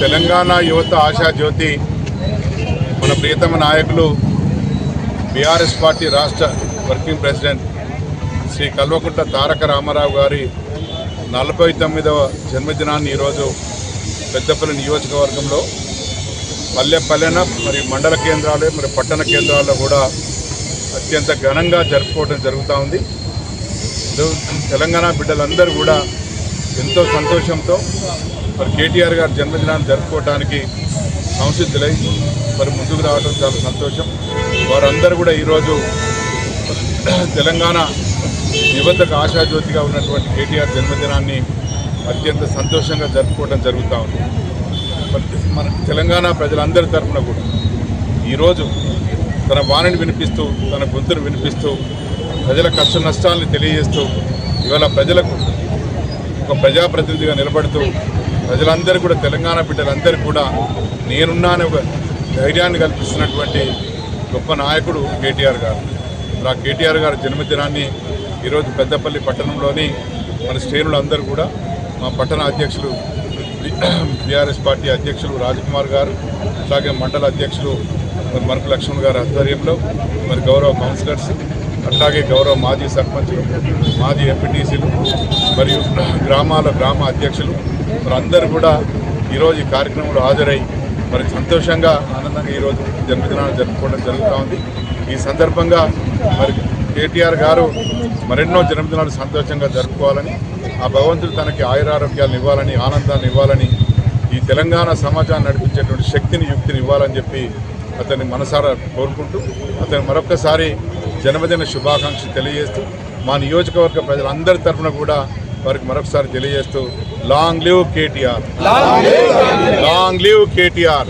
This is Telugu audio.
తెలంగాణ యువత ఆశా జ్యోతి మన ప్రియతమ నాయకులు బీఆర్ఎస్ పార్టీ రాష్ట్ర వర్కింగ్ ప్రెసిడెంట్ శ్రీ కల్వకుంట్ల తారక రామారావు గారి నలభై తొమ్మిదవ జన్మదినాన్ని ఈరోజు పెద్దపల్లి నియోజకవర్గంలో పల్లె పల్లెన మరి మండల కేంద్రాలు మరి పట్టణ కేంద్రాల్లో కూడా అత్యంత ఘనంగా జరుపుకోవడం జరుగుతూ ఉంది. తెలంగాణ బిడ్డలందరూ కూడా ఎంతో సంతోషంతో మరి కేటీఆర్ గారి జన్మదినాన్ని జరుపుకోవడానికి సంసిద్ధులై మరి ముందుకు రావడం చాలా సంతోషం. వారందరూ కూడా ఈరోజు తెలంగాణ యువతకు ఆశాజ్యోతిగా ఉన్నటువంటి కేటీఆర్ జన్మదినాన్ని అత్యంత సంతోషంగా జరుపుకోవడం జరుగుతూ ఉంది. మరి మన తెలంగాణ ప్రజలందరి తరఫున కూడా ఈరోజు తన వాణిని వినిపిస్తూ తన గొంతును వినిపిస్తూ ప్రజల కష్ట నష్టాలను తెలియజేస్తూ ఇవాళ ప్రజలకు ఒక ప్రజాప్రతినిధిగా నిలబడుతూ ప్రజలందరూ కూడా తెలంగాణ బిడ్డలందరూ కూడా నేనున్నాను ఒక ధైర్యాన్ని కల్పిస్తున్నటువంటి గొప్ప నాయకుడు కేటీఆర్ గారు. నా ఆ కేటీఆర్ గారి జన్మదినాన్ని ఈరోజు పెద్దపల్లి పట్టణంలోని మన శ్రేణులందరూ కూడా మా పట్టణ అధ్యక్షులు బీఆర్ఎస్ పార్టీ అధ్యక్షులు రాజకుమార్ గారు అలాగే మండల అధ్యక్షులు మరి మరకు లక్ష్మణ్ గారి ఆధ్వర్యంలో మరి గౌరవ కౌన్సిలర్స్ అట్లాగే గౌరవ మాజీ సర్పంచ్లు మాజీ ఎంపీటీసీలు మరియు గ్రామాల గ్రామ అధ్యక్షులు మరి అందరూ కూడా ఈరోజు ఈ కార్యక్రమంలో హాజరై మరి సంతోషంగా ఆనందంగా ఈరోజు జన్మదినాన్ని జరుపుకోవడం జరుగుతూ ఉంది. ఈ సందర్భంగా మరి కేటీఆర్ గారు మరెన్నో జన్మదినాలు సంతోషంగా జరుపుకోవాలని ఆ భగవంతుడు తనకి ఆయురారోగ్యాలను ఇవ్వాలని ఆనందాన్ని ఇవ్వాలని ఈ తెలంగాణ సమాజాన్ని నడిపించేటువంటి శక్తిని యుక్తిని ఇవ్వాలని చెప్పి అతన్ని మనసారా కోరుకుంటూ అతను మరొక్కసారి జన్మదిన శుభాకాంక్షలు తెలియజేస్తూ మా నియోజకవర్గ ప్రజలందరి తరఫున కూడా వారికి మరొకసారి తెలియజేస్తూ long live KTR. Long live KTR.